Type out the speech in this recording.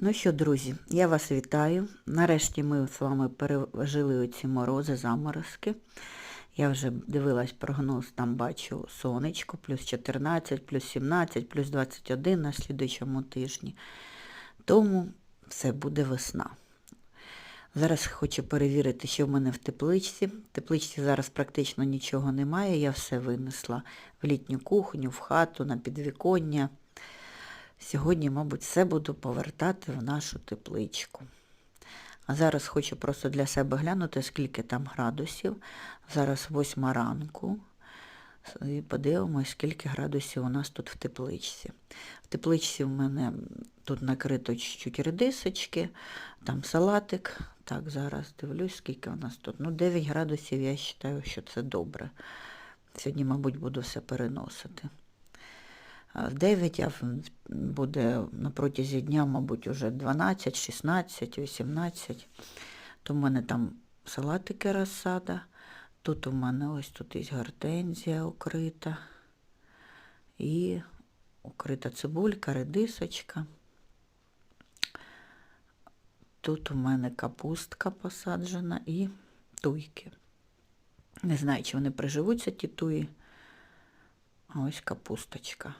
Ну що, друзі, я вас вітаю. Нарешті ми з вами пережили оці морози, заморозки. Я вже дивилась прогноз, там бачу сонечко, плюс 14, плюс 17, плюс 21 на слідуючому тижні. Тому все буде весна. Зараз хочу перевірити, що в мене в тепличці. В тепличці зараз практично нічого немає. Я все винесла в літню кухню, в хату, на підвіконня. Сьогодні, мабуть, все буду повертати в нашу тепличку. А зараз хочу просто для себе глянути, скільки там градусів. Зараз восьма ранку. І подивимось, скільки градусів у нас тут в тепличці. В тепличці в мене тут накрито чуть-чуть редисочки, там салатик. Так, зараз дивлюсь, скільки у нас тут. Ну, 9 градусів, я вважаю, що це добре. Сьогодні, мабуть, буду все переносити. В 9 а буде на протязі дня, мабуть, уже 12, 16, 18. То в мене там салатики розсада. Тут у мене ось тут є гортензія укрита. І укрита цибулька, редисочка. Тут у мене капустка посаджена і туйки. Не знаю, чи вони приживуться, ті туї. А ось капусточка.